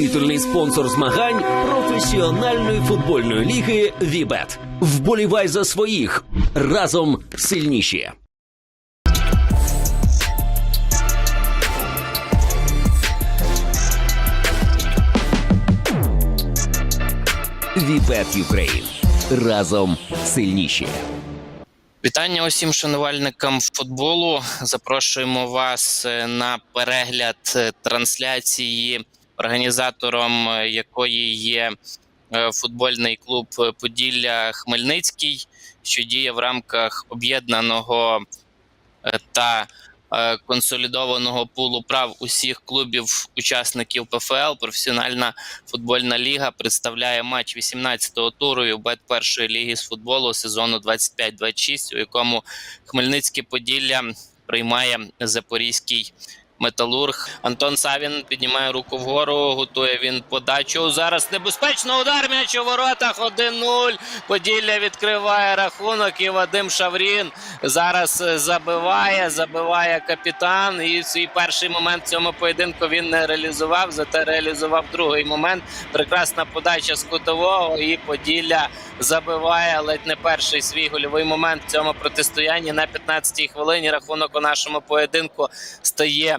титульний спонсор змагань професіональної футбольної ліги Вібет. Вболівай за своїх разом сильніші. Вібет Юкрейн. Разом сильніші. Вітання усім шанувальникам футболу. Запрошуємо вас е, на перегляд е, трансляції, організатором е, якої є е, футбольний клуб Поділля Хмельницький, що діє в рамках об'єднаного е, та е, консолідованого пулу прав усіх клубів-учасників ПФЛ. Професіональна футбольна ліга представляє матч 18-го туру ЮБЕТ першої ліги з футболу сезону 25-26, у якому Хмельницьке Поділля приймає Запорізький. Металург Антон Савін піднімає руку вгору, готує він подачу. Зараз небезпечно удар м'яч у воротах 1-0. Поділля відкриває рахунок. І Вадим Шаврін зараз е, забиває, забиває капітан. І свій перший момент цьому поєдинку він не реалізував. Зате реалізував другий момент. Прекрасна подача з кутового. І Поділля забиває ледь не перший свій гольовий момент в цьому протистоянні. На 15-й хвилині рахунок у нашому поєдинку стає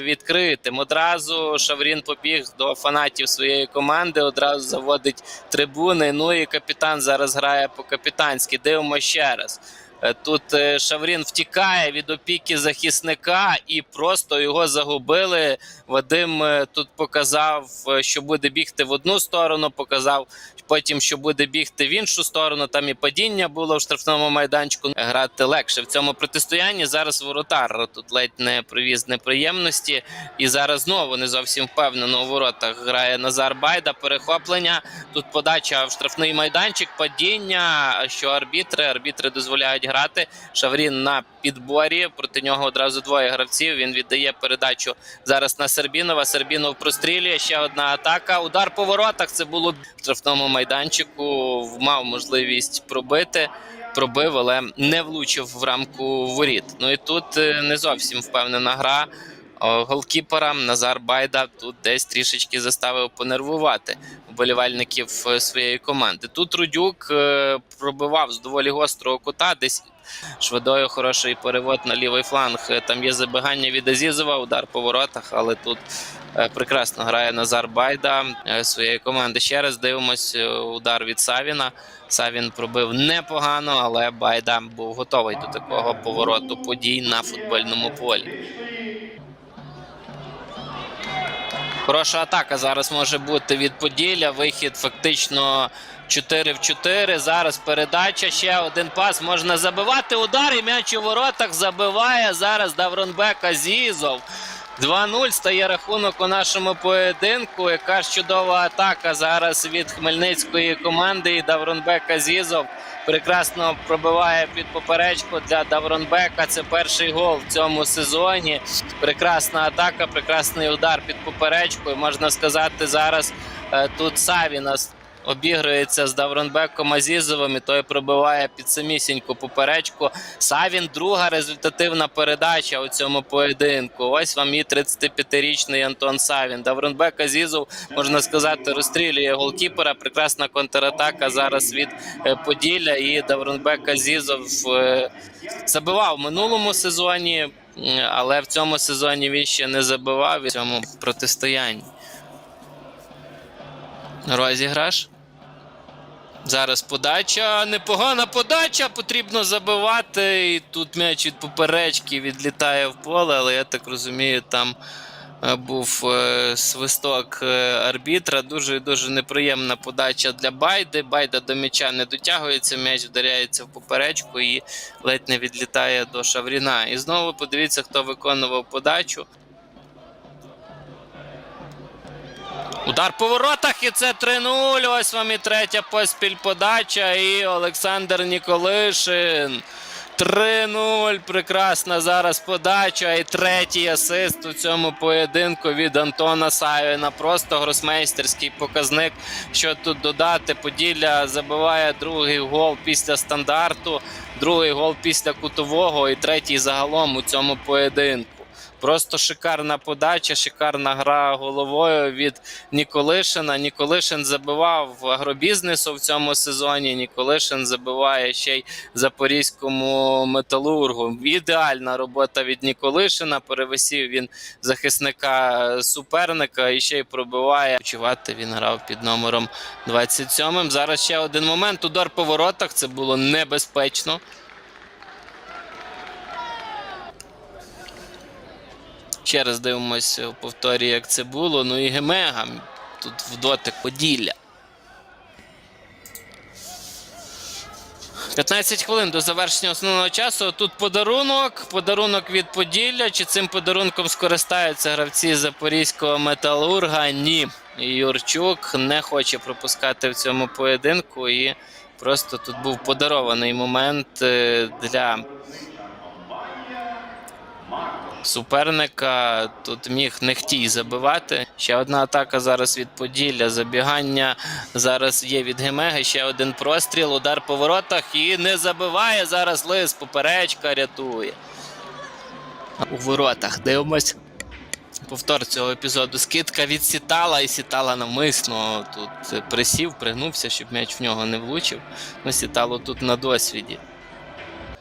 відкритим. Одразу Шаврін побіг до фанатів своєї команди, одразу заводить трибуни. Ну і капітан зараз грає по-капітанськи. Дивимо ще раз. Е, Тут е, Шаврін втікає від опіки захисника і просто його загубили. Вадим е, тут показав, що буде бігти в одну сторону, показав потім, що буде бігти в іншу сторону. Там і падіння було в штрафному майданчику. Грати легше в цьому протистоянні. Зараз воротар тут ледь не привіз неприємності. І зараз знову не зовсім впевнено у воротах грає Назар Байда. Перехоплення. Тут подача в штрафний майданчик, падіння. Що арбітри? Арбітри дозволяють грати. Шаврін на підборі. Проти нього одразу двоє гравців. Він віддає передачу зараз на Сербінова. Сербінов прострілює. Ще одна атака. Удар по воротах. Це було в штрафному майданчику. Мав можливість пробити. Пробив, але не влучив в рамку воріт. Ну і тут е, не зовсім впевнена гра. Голкіпера Назар Байда тут десь трішечки заставив понервувати вболівальників е, своєї команди. Тут Рудюк е, пробивав з доволі гострого кута, десь швидою хороший перевод на лівий фланг. Е, Там є забігання від Азізова, удар по воротах, але тут прекрасно грає Назар Байда своєї команди. Ще раз дивимось удар від Савіна. Савін пробив непогано, але Байда був готовий до такого повороту подій на футбольному полі. Хороша атака зараз може бути від Поділля. Вихід фактично 4 в 4. Зараз передача. Ще один пас. Можна забивати. Удар і м'яч у воротах забиває. Зараз Давронбек Азізов. 2-0 стає рахунок у нашому поєдинку. Яка ж чудова атака зараз від хмельницької команди. І Давронбек Азізов прекрасно пробиває під поперечку для Давронбека. Це перший гол в цьому сезоні. Прекрасна атака, прекрасний удар під поперечкою. Можна сказати, зараз е, тут Савінас обігрується з Давронбеком Азізовим, і той пробиває під самісіньку поперечку. Савін друга результативна передача у цьому поєдинку. Ось вам і 35-річний Антон Савін. Давронбек Азізов, можна сказати, розстрілює голкіпера. Прекрасна контратака зараз від е, Поділля. І Давронбек Азізов е, забивав в минулому сезоні, але в цьому сезоні він ще не забивав в цьому протистоянні. Розіграш. Зараз подача. Непогана подача. Потрібно забивати. І тут м'яч від поперечки відлітає в поле, але я так розумію, там е, був е, свисток е, арбітра. Дуже дуже неприємна подача для Байди. Байда до м'яча не дотягується, м'яч вдаряється в поперечку і ледь не відлітає до Шавріна. І знову подивіться, хто виконував подачу. Удар по воротах, і це 3-0. Ось вам і третя поспіль подача. І Олександр Ніколишин. 3-0. Прекрасна зараз подача. І третій асист у цьому поєдинку від Антона Савіна. Просто гросмейстерський показник. Що тут додати? Поділля забиває другий гол після стандарту, другий гол після кутового і третій загалом у цьому поєдинку. Просто шикарна подача, шикарна гра головою від Ніколишина. Ніколишин забивав агробізнесу в цьому сезоні. Ніколишин забиває ще й запорізькому металургу. Ідеальна робота від Ніколишина. Перевисів він захисника суперника і ще й пробиває. Чувати він грав під номером 27. Зараз ще один момент. Удар по воротах. Це було небезпечно. Ще раз дивимося у повторі, як це було. Ну і Гемега тут в дотик Поділля. 15 хвилин до завершення основного часу. Тут подарунок. Подарунок від Поділля. Чи цим подарунком скористаються гравці запорізького металурга? Ні. Юрчук не хоче пропускати в цьому поєдинку. І просто тут був подарований момент е, для суперника. Тут міг Нехтій забивати. Ще одна атака зараз від Поділля. Забігання зараз є від Гемеги. Ще один простріл, удар по воротах і не забиває. Зараз Лис. Поперечка рятує. У воротах дивимось. Повтор цього епізоду. Скидка від Сітала, і Сітала навмисно тут присів, пригнувся, щоб м'яч в нього не влучив. Ну, Сітало тут на досвіді.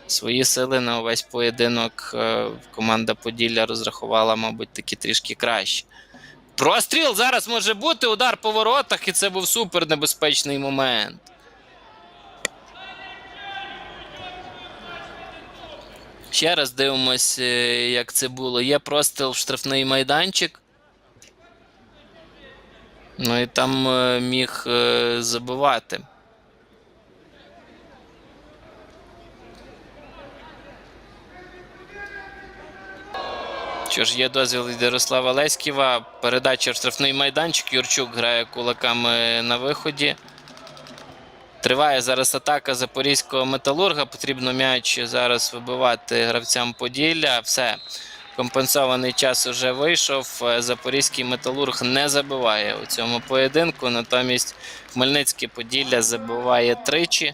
Свої сили на увесь поєдинок е, команда Поділля розрахувала, мабуть, таки трішки краще. Простріл зараз може бути, удар по воротах, і це був супер небезпечний момент. Ще раз дивимось, е, як це було. Є простріл в штрафний майданчик. Ну і там е, міг забивати. Що ж, є дозвіл від Ярослава Леськіва. Передача в штрафний майданчик. Юрчук грає кулаками на виході. Триває зараз атака запорізького металурга. Потрібно м'яч зараз вибивати гравцям Поділля. Все. Компенсований час уже вийшов. Запорізький металург не забиває у цьому поєдинку. Натомість Хмельницьке Поділля забиває тричі.